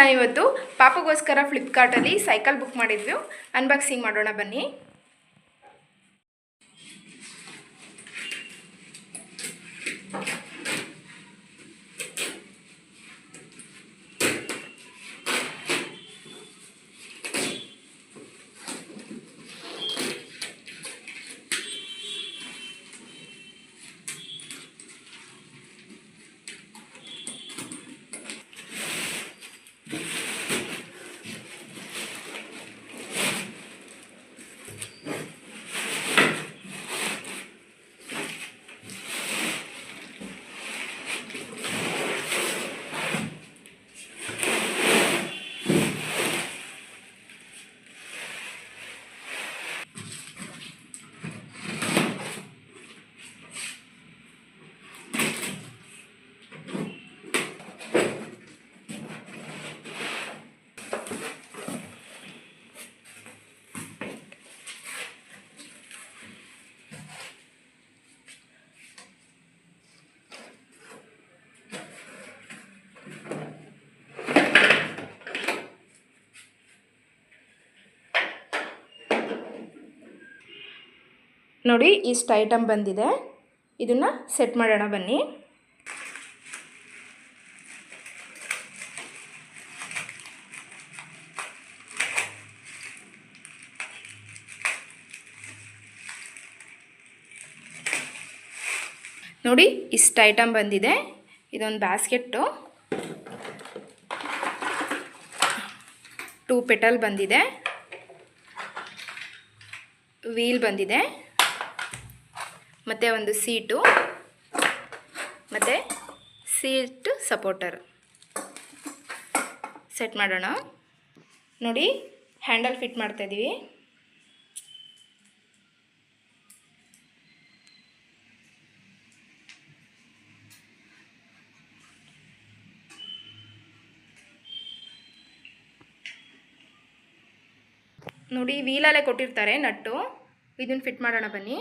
ನಾನಿವತ್ತು ಪಾಪಗೋಸ್ಕರ ಫ್ಲಿಪ್ಕಾರ್ಟಲ್ಲಿ cycle book ಮಾಡಿದ್ವಿ ಅನ್ಬಾಕ್ಸಿಂಗ್ ಮಾಡೋಣ ಬನ್ನಿ. ನೋಡಿ, ಇಷ್ಟು ಐಟಮ್ ಬಂದಿದೆ. ಇದನ್ನು ಸೆಟ್ ಮಾಡೋಣ ಬನ್ನಿ. ನೋಡಿ, ಇಷ್ಟು ಐಟಮ್ ಬಂದಿದೆ. ಇದೊಂದು ಬ್ಯಾಸ್ಕೆಟ್ಟು ಟೂ ಪೆಟಲ್ ಬಂದಿದೆ. ವೀಲ್ ಬಂದಿದೆ. ಮತ್ತು ಒಂದು ಸೀಟು, ಮತ್ತು ಸೀಟ್ ಸಪೋರ್ಟರ್. ಸೆಟ್ ಮಾಡೋಣ. ನೋಡಿ, ಹ್ಯಾಂಡಲ್ ಫಿಟ್ ಮಾಡ್ತಾಯಿದ್ದೀವಿ ನೋಡಿ, ವೀಲಲ್ಲೇ ಕೊಟ್ಟಿರ್ತಾರೆ ನಟ್ಟು. ಇದನ್ನು ಫಿಟ್ ಮಾಡೋಣ ಬನ್ನಿ.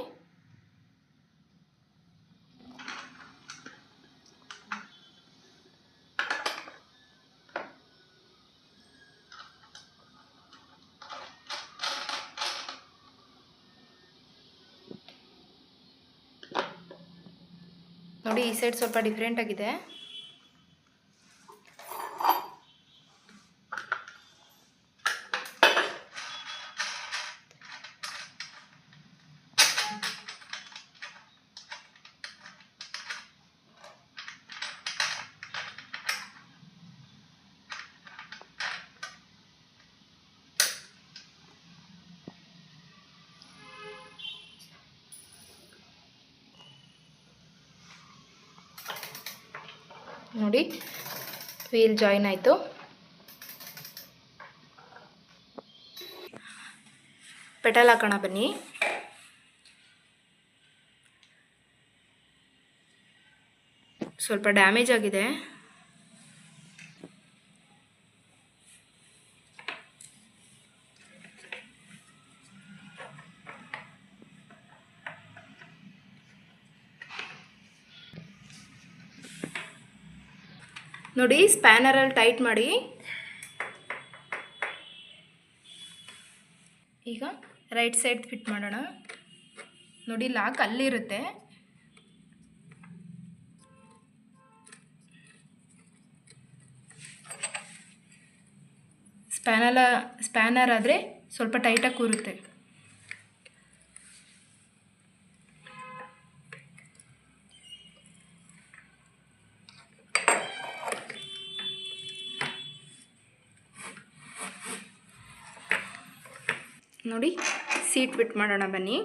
ನೋಡಿ ಈ ಸೈಡ್ ಸ್ವಲ್ಪ ಡಿಫ್ರೆಂಟ್ ಆಗಿದೆ. ನೋಡಿ ವೀಲ್ ಜಾಯಿನ್ ಆಯಿತು. ಪೆಟಲ್ ಹಾಕೋಣ ಬನ್ನಿ. ಸ್ವಲ್ಪ ಡ್ಯಾಮೇಜ್ ಆಗಿದೆ. ನೋಡಿ ಸ್ಪ್ಯಾನರಲ್ಲಿ ಟೈಟ್ ಮಾಡಿ. ಈಗ ರೈಟ್ ಸೈಡ್ ಫಿಟ್ ಮಾಡೋಣ. ನೋಡಿ ಲಾಕ್ ಅಲ್ಲಿರುತ್ತೆ. ಸ್ಪ್ಯಾನಲ ಸ್ಪ್ಯಾನರ್ ಆದರೆ ಸ್ವಲ್ಪ ಟೈಟಾಗಿ ಕೂರುತ್ತೆ. ನೋಡಿ ಸೀಟ್ ಬಿಟ್ ಮಾಡೋಣ ಬನ್ನಿ.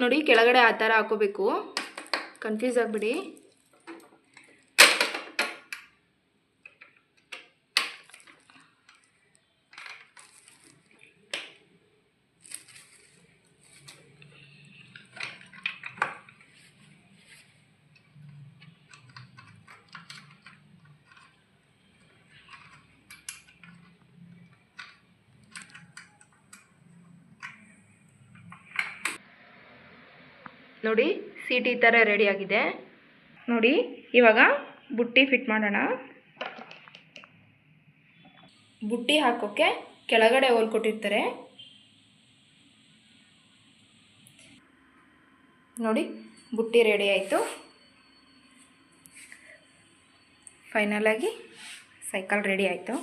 ನೋಡಿ ಕೆಳಗಡೆ ಆ ಥರ ಹಾಕೋಬೇಕು. ಕನ್ಫ್ಯೂಸ್ ಆಗಿಬಿಡಿ. ನೋಡಿ ಸೀಟಿ ಥರ ರೆಡಿಯಾಗಿದೆ ನೋಡಿ, ಇವಾಗ ಬುಟ್ಟಿ ಫಿಟ್ ಮಾಡೋಣ. ಬುಟ್ಟಿ ಹಾಕೋಕ್ಕೆ ಕೆಳಗಡೆ ಹೋಲ್ ಕೊಟ್ಟಿರ್ತಾರೆ. ನೋಡಿ, ಬುಟ್ಟಿ ರೆಡಿ ಆಯಿತು. ಫೈನಲಾಗಿ ಸೈಕಲ್ ರೆಡಿ ಆಯಿತು.